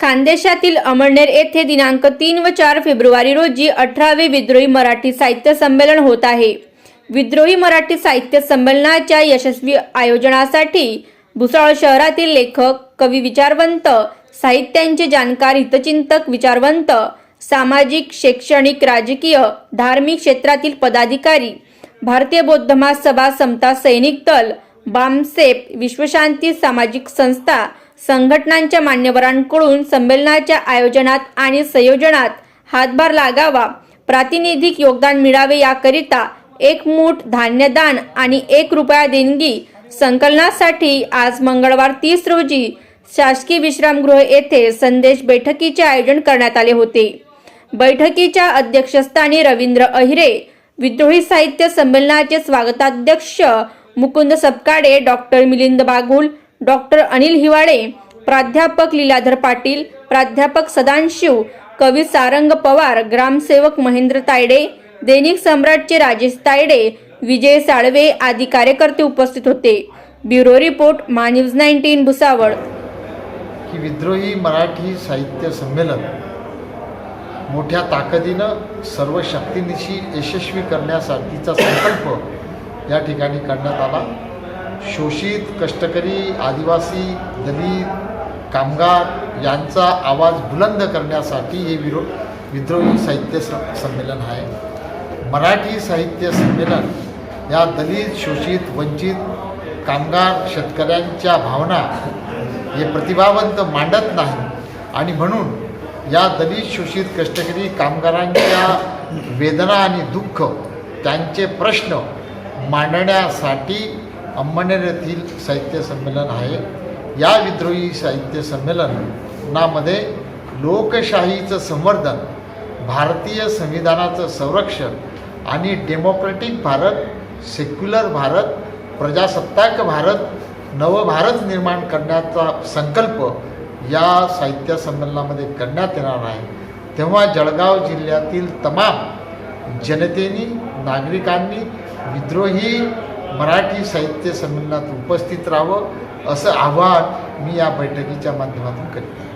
खानदेशातील अमळनेर येथे दिनांक तीन व चार फेब्रुवारी रोजी अठरावे विद्रोही मराठी साहित्य संमेलन होत आहे. विद्रोही मराठी साहित्य संमेलनाच्या यशस्वी आयोजनासाठी भुसावळ शहरातील लेखक कवी विचारवंत साहित्यांचे जाणकार हितचिंतक विचारवंत सामाजिक शैक्षणिक राजकीय धार्मिक क्षेत्रातील पदाधिकारी भारतीय बौद्ध महासभा समता सैनिक दल बामसेप विश्वशांती सामाजिक संस्था संघटनांच्या मान्यवरांकडून संमेलनाच्या आयोजनात आणि संयोजनात हातभार लागावा. प्रातिनिधिक योगदान मिळावे याकरिता एक मूठ धान्यदान आणि एक रुपया देणगी संकलनासाठी आज मंगळवार तीस रोजी शासकीय विश्रामगृह येथे संदेश बैठकीचे आयोजन करण्यात आले होते. बैठकीच्या अध्यक्षस्थानी रवींद्र अहिरे विद्रोही साहित्य संमेलनाचे स्वागताध्यक्ष मुकुंद सपकाडे डॉक्टर मिलिंद बागुल डॉक्टर अनिल हिवाळे प्राध्यापक लीलाधर पाटील प्राध्यापक सदांशिव कवी सारंग पवार ग्रामसेवक महेंद्र तायडे दैनिक सम्राटचे राजेश तायडे विजय साळवे आदी कार्यकर्ते उपस्थित होते. ब्युरो रिपोर्ट मा न्यूज नाईन्टीन भुसावळ. की विद्रोही मराठी साहित्य संमेलन मोठ्या ताकदीनं सर्व शक्तीनिशी यशस्वी करण्यासाठीचा संकल्प या ठिकाणी करण्यात आला. शोषित कष्टकरी आदिवासी दलित कामगार यांचा आवाज बुलंद करण्यासाठी हे विरो विद्रोही साहित्य स संमेलन आहे. मराठी साहित्य संमेलन या दलित शोषित वंचित कामगार शेतकऱ्यांच्या भावना हे प्रतिभावंत मांडत नाही आणि म्हणून या दलित शोषित कष्टकरी कामगारांच्या वेदना आणि दुःख त्यांचे प्रश्न मांडण्यासाठी अंमनेर येथील साहित्य संमेलन आहे. या विद्रोही साहित्य संमेलनामध्ये लोकशाहीचं संवर्धन भारतीय संविधानाचं संरक्षण आणि डेमोक्रेटिक भारत सेक्युलर भारत प्रजासत्ताक भारत नवभारत निर्माण करण्याचा संकल्प या साहित्य संमेलनामध्ये करण्यात येणार आहे. तेव्हा जळगाव जिल्ह्यातील तमाम जनतेनी नागरिकांनी विद्रोही मराठी साहित्य संमेलनात उपस्थित राहावं असं आवाहन मी या बैठकीच्या माध्यमातून करीत. आहे